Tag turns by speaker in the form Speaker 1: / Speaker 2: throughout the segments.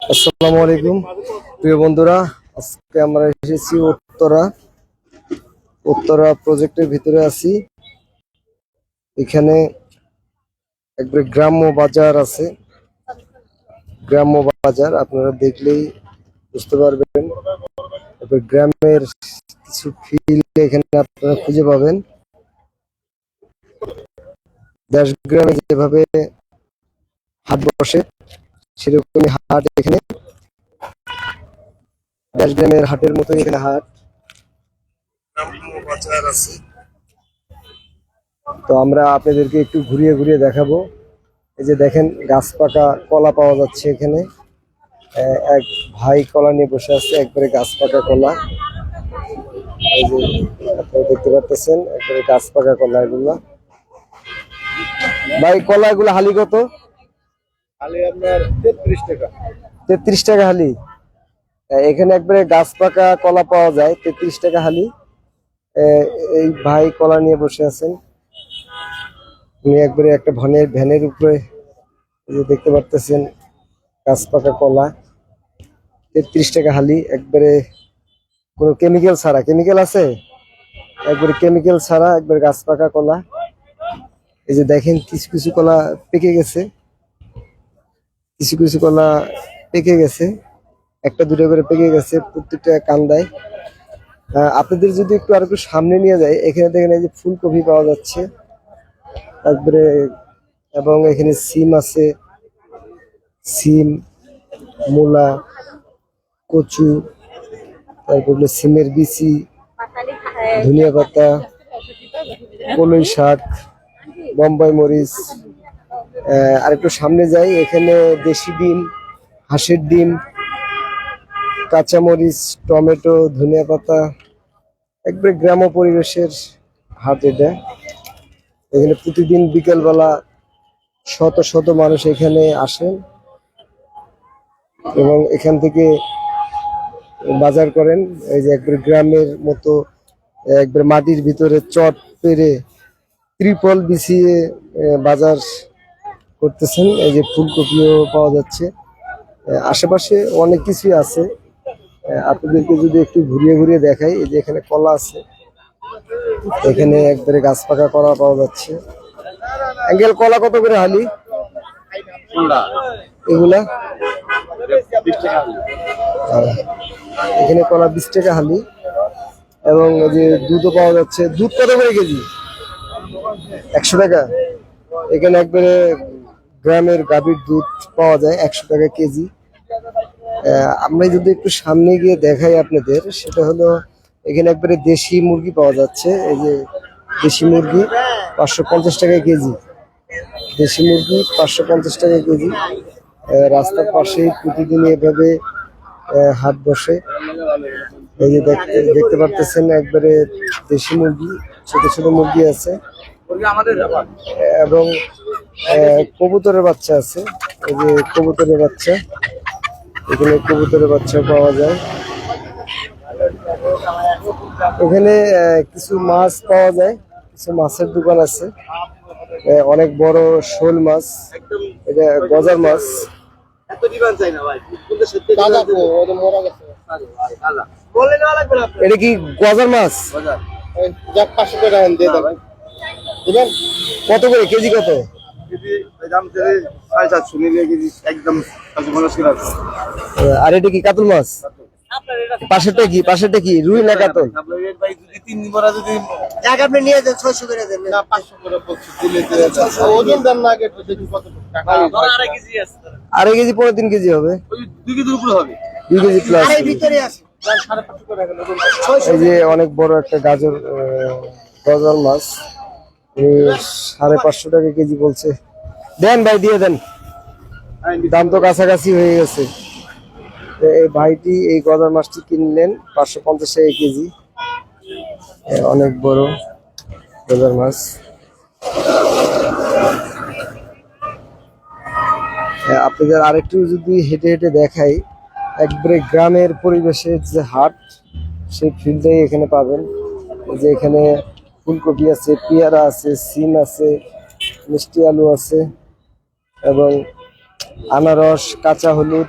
Speaker 1: আসসালামু আলাইকুম, প্রিয় বন্ধুরা, আজকে আমরা এসেছি উত্তরা। উত্তরা প্রজেক্টের ভিতরে আছি। এখানে একবারে গ্রাম্য বাজার আছে। গ্রাম্য বাজার, আপনারা দেখলেই বুঝতে পারবেন। এবার গ্রামের কিছু ফিল এখানে আপনারা খুঁজে পাবেন। দেশ গ্রামে যেভাবে হাট বসে। সেরকমই হাট এখানে। হাটের মতো এখানে হাট। তো আমরা আপনাদেরকে একটু ঘুরিয়ে ঘুরিয়ে দেখাবো। এই যে দেখেন, গাছ পাকা কলা পাওয়া যাচ্ছে এখানে। এক ভাই কলা নিয়ে বসে আছে, একবারে গাছ পাকা কলা। এই যে আপনারা দেখতে পাচ্ছেন একবারে গাছ পাকা কলা এগুলা। ভাই কলা এগুলো হালি কত
Speaker 2: তেত্রিশ টাকা।
Speaker 1: হালি। এখানে একবারে গাছ পাকা কলা পাওয়া যায়, তেত্রিশ টাকা হালি। এই ভাই কলা নিয়ে বসে আছেন। উনি একবারে একটা ভ্যানের ভ্যানের উপরে দেখতে পারতেছেন গাছ পাকা কলা। তেত্রিশ টাকা হালি, একবারে কোনো কেমিক্যাল ছাড়া। কেমিক্যাল আছে? একবারে কেমিক্যাল ছাড়া একবারে গাছ পাকা কলা। এই যে দেখেন, কিছু কিছু কলা পেকে গেছে। কিছু কিছু কলা পেকে গেছে। একটা দুটো করে পেকে গেছে, প্রত্যেকটা কান্দায়। আপনাদের যদি একটু আর একটু সামনে নিয়ে যায় এখানে দেখেন এই যে ফুলকপি পাওয়া যাচ্ছে। তারপরে, এবং এখানে সিম আছে। সিম, মূলা, কচু, তারপর সিমের বিচি, ধনিয়া পাতা, কলই শাক, বোম্বাই মরিচ। আর একটু সামনে যাই, এখানে দেশি ডিম, হাঁসের ডিম, কাঁচামরিচ, টমেটো, ধনিয়া পাতা, একবারে গ্রাম্য পরিবেশের হাট এটা। এখানে প্রতিদিন বিকেলবেলা শত শত মানুষ এখানে আসেন এবং এখান থেকে বাজার করেন। এই যে একবার গ্রামের মতো, একবার মাটির ভিতরে চট পেরে ত্রিপল বিছিয়ে বাজার করতেছেন এই যে ফুলকপিও পাওয়া যাচ্ছে। আশেপাশে অনেক কিছুই আছে। আপনাদেরকে যদি একটু ঘুরিয়ে ঘুরিয়ে দেখাই এই যে এখানে কলা আছে এখানে একবারে গাছ পাকা কলা পাওয়া যাচ্ছে। অ্যাঙ্গেল কলা কত করে হালি? এগুলা? এখানে কলা বিশ টাকা হালি। এবং যে দুধও পাওয়া যাচ্ছে। দুধ কত করে কেজি? একশো টাকা। এখানে একবারে গ্রামের গাভীর দুধ পাওয়া যায় একশো টাকা কেজি। আমরা যদি একটু সামনে গিয়ে দেখাই আপনাদের সেটা হলো এখানে একবারে দেশি মুরগি পাওয়া যাচ্ছে। এই যে দেশি মুরগি পাঁচশো পঞ্চাশ টাকা কেজি। দেশি মুরগি পাঁচশো পঞ্চাশ টাকা কেজি। রাস্তার পাশে প্রতিদিন এভাবে হাট বসে। এই যে দেখতে দেখতে পারতেছেন একবারে দেশি মুরগি ছোট ছোট মুরগি আছে। এবং কবুতরের বাচ্চা আছে। এই যে কবুতরের বাচ্চা। এখানে কবুতরের বাচ্চা পাওয়া যায়। এখানে কিছু মাছ পাওয়া যায়। কিছু মাছের দোকান আছে। আহ, অনেক বড় শোল মাছ। এটা গজার মাছ। এটা কি গজার মাছ?
Speaker 2: বাজার যাক 500 টাকা দিয়ে দাও দিবেন
Speaker 1: কত করে? কেজি কত?
Speaker 2: যদি দাম থেকে সাড়ে চারশো নিলে কেজি একদম
Speaker 1: আর এটা কি কাতল মাছ? পাশেরটা কি? পাশেরটা কি? রুই না কাতল?
Speaker 2: যদি তিন যদি
Speaker 3: এক আপনি নিয়ে যান ছয়শো করে দেন।
Speaker 2: না পাঁচশো করে বলছি দিলে ওজন দেন না আগে দেখি কত টাকা
Speaker 3: আড়াই কেজি আছে।
Speaker 1: আড়াই কেজি পরে তিন কেজি হবে?
Speaker 2: ওই দুই কেজির উপরে হবে।
Speaker 1: দুই কেজি প্লাস
Speaker 3: আড়াই ভিতরে আছে।
Speaker 1: এই যে অনেক বড় একটা গাজর আহ, গজার মাছ। সাড়ে পাঁচশো টাকা কেজি বলছে। দেন ভাই, দিয়ে দেন। দাম তো কাছাকাছি হয়ে গেছে। এই ভাইটি এই গজার মাছটি কিনলেন পাঁচশো পঞ্চাশ টাকা কেজি। অনেক বড় গজার মাছ। আপনাদের আরেকটু যদি হেঁটে হেঁটে দেখাই, একবারে গ্রামের পরিবেশের যে হাট, সেই ফিল্ডটাই এখানে পাবেন। যে এখানে ফুলকপি আছে, পেয়ারা আছে, সিম আছে, মিষ্টি আলু আছে এবং আনারস, কাঁচা হলুদ,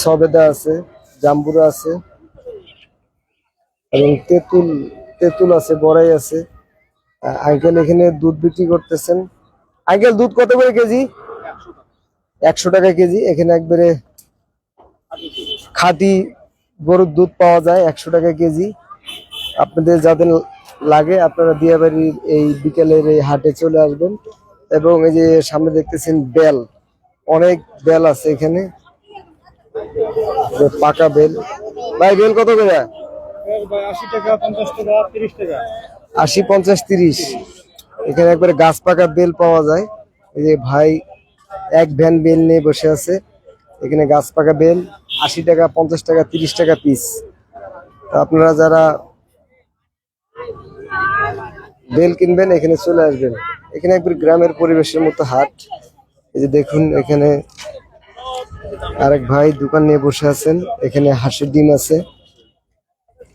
Speaker 1: সবেদা আছে, জাম্বুরা আছে এবং তেঁতুল তেঁতুল আছে, বড়াই আছে। আঙ্কেল এখানে দুধ বিক্রি করতেছেন। আঙ্কেল, দুধ কত করে কেজি? একশো টাকা কেজি। এখানে একবারে খাঁটি গরুর দুধ পাওয়া যায়, একশো টাকা কেজি। আপনাদের যাদের লাগে, আপনারা দিয়াবাড়ির এই বিকেলের এই হাটে চলে আসবেন। এবং এই যে সামনে দেখতেছেন বেল, অনেক বেল আছে এখানে। পাকা বেল। ভাই, বেল কত করে?
Speaker 2: আশি পঞ্চাশ তিরিশ।
Speaker 1: এখানে একবারে গাছ পাকা বেল পাওয়া যায়। এই যে ভাই, এক ভ্যান বেল নিয়ে বসে আছে। এখানে গাছ পাকা বেল, আশি টাকা, পঞ্চাশ টাকা, তিরিশ টাকা পিস। আপনারা যারা বেল কিনবেন, এখানে চলে আসবেন। এখানে একবার গ্রামের পরিবেশের মতো হাট। এই যে দেখুন, এখানে আরেক ভাই দোকান নিয়ে বসে আছেন। এখানে হাঁসের ডিম আছে।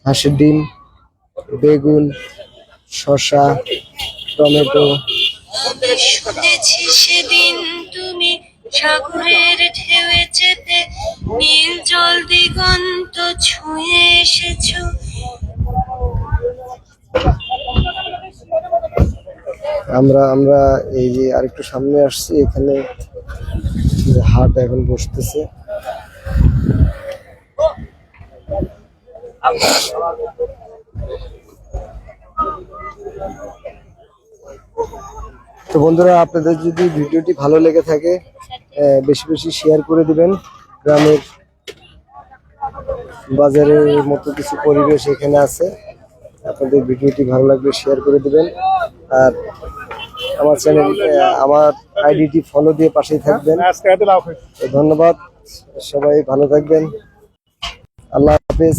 Speaker 1: হাঁসের ডিম, বেগুন, শসা, টমেটো।
Speaker 4: সাগরের চেপে নীল জল দিগন্ত ছুঁয়ে এসেছ।
Speaker 1: আমরা আমরা এই যে আরেকটু সামনে আসছি, এখানে হাট এখন বসতেছে। তো বন্ধুরা, আপনাদের যদি ভিডিওটি ভালো লেগে থাকে বেশি বেশি শেয়ার করে দিবেন। গ্রামের বাজারের মতো কিছু পরিবেশ এখানে আছে। আপনাদের ভিডিওটি ভালো লাগলে শেয়ার করে দিবেন। আর আমার চ্যানেল আমার আইডিটি ফলো দিয়ে পাশেই থাকবেন। ধন্যবাদ সবাই ভালো থাকবেন। আল্লাহ হাফেজ।